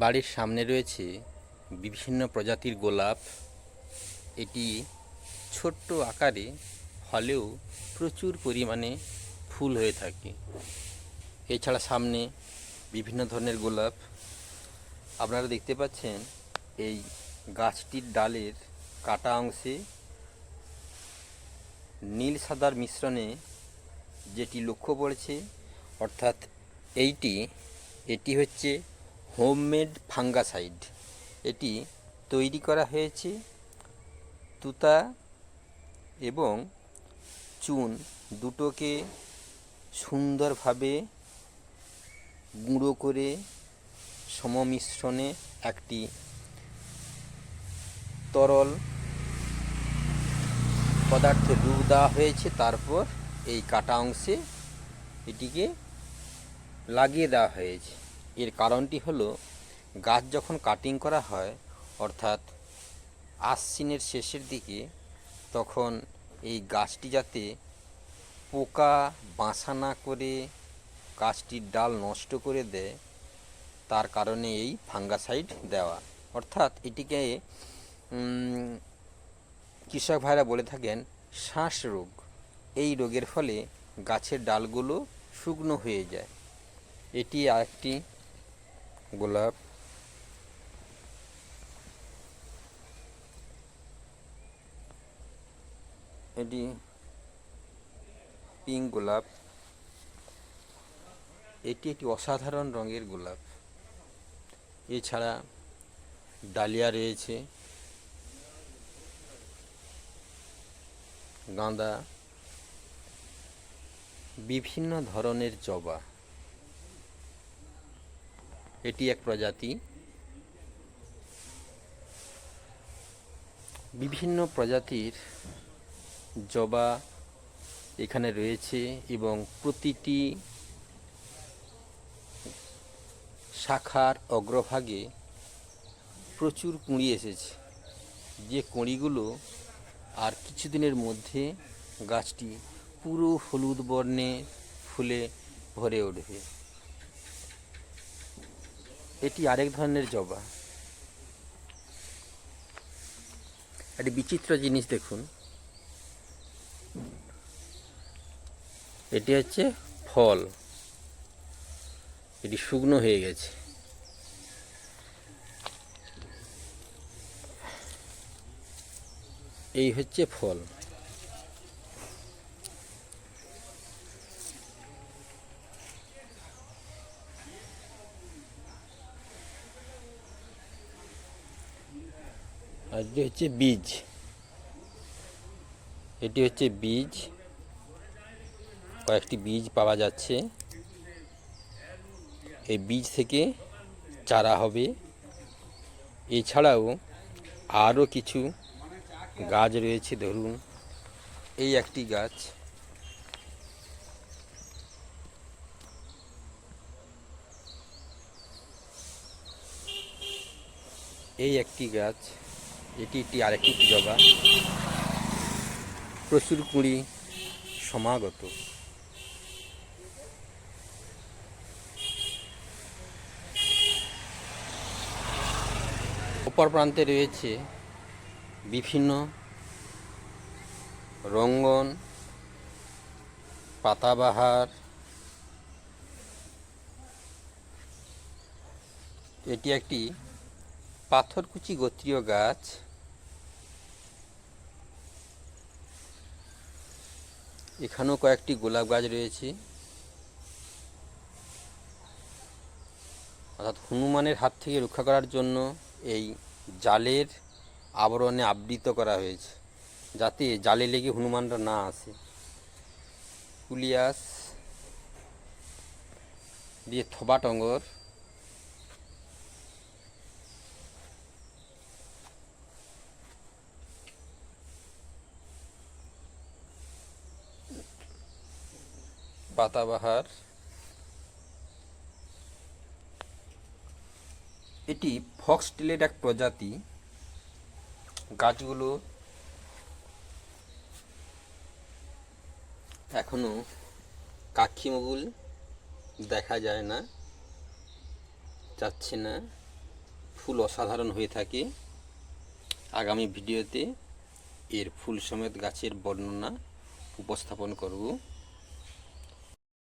বাড়ির সামনে রয়েছে বিভিন্ন প্রজাতির গোলাপ। এটি ছোট্ট আকারে হলেও প্রচুর পরিমাণে ফুল হয়ে থাকে। এছাড়া সামনে বিভিন্ন ধরনের গোলাপ। আপনারা দেখতে পাচ্ছেন এই গাছটির ডালের কাটা অংশে নীল সাদার মিশ্রণে যেটি লক্ষ্য পড়েছে, অর্থাৎ এইটি, এটি হচ্ছে হোমমেড ফাঙ্গাসাইড। এটি তৈরি করা হয়েছে তুতা এবং চুন দুটোকে সুন্দরভাবে গুঁড়ো করে সমমিশ্রণে একটি তরল পদার্থের রূপ দেওয়া হয়েছে। তারপর এই কাটা অংশে এটিকে লাগিয়ে দেওয়া হয়েছে। এর কারণটি হলো, গাছ যখন কাটিং করা হয়, অর্থাৎ আশ্বিনের শেষের দিকে, তখন এই গাছটি যাতে পোকা বাসা না করে গাছটির ডাল নষ্ট করে দেয়, তার কারণে এই ফাঙ্গাসাইড দেওয়া। অর্থাৎ এটিকে কৃষক ভাইরা বলে থাকেন, শ্বাস রোগ। এই রোগের ফলে গাছের ডালগুলো শুকনো হয়ে যায়। এটি আরেকটি গোলাপ। এটি পিঙ্ক গোলাপ। এটি একটি অসাধারণ রঙের গোলাপ। এছাড়া ডালিয়া রয়েছে। গাঁদা। বিভিন্ন ধরনের জবা। এটি এক প্রজাতি। বিভিন্ন প্রজাতির জবা এখানে রয়েছে এবং প্রতিটি শাখার অগ্রভাগে প্রচুর কুঁড়ি এসেছে। যে কুঁড়িগুলো আর কিছুদিনের মধ্যে গাছটি পুরো হলুদ বর্ণে ফুলে ভরে উঠবে। এটি আরেক ধরনের জবা। একটি বিচিত্র জিনিস দেখুন। এটি হচ্ছে ফল। এটি শুকনো হয়ে গেছে। এই হচ্ছে ফল। এটি হচ্ছে বীজ। এটি হচ্ছে বীজ। কয়েকটি বীজ পাওয়া যাচ্ছে। এই বীজ থেকে চারা হবে। এছাড়াও আরও কিছু গাছ রয়েছে, ধরুন এই একটি গাছ। এই একটি গাছ এটি একটি আরেকটি জবা প্রচুর কুঁড়ি সমাগত। অপর প্রান্তে রয়েছে বিভিন্ন রঙ্গন, পাতাবাহার। এটি একটি পাথরকুচি গোত্রীয় গাছ। এখানেও কয়েকটি গোলাপ গাছ রয়েছে। অর্থাৎ হনুমানের হাত থেকে রক্ষা করার জন্য এই জালের আবরণে আবৃত করা হয়েছে, যাতে জালে লেগে হনুমানরা না আসে। কুলিয়াস দিয়ে থবা টঙ্গর পাতাবাহার এটি ফক্সটেলের এক প্রজাতি। গাছগুলো এখনও কাক্ষিমগুল দেখা যায় না, যাচ্ছে না। ফুল অসাধারণ হয়ে থাকে। আগামী ভিডিওতে এর ফুল সমেত গাছের বর্ণনা উপস্থাপন করব।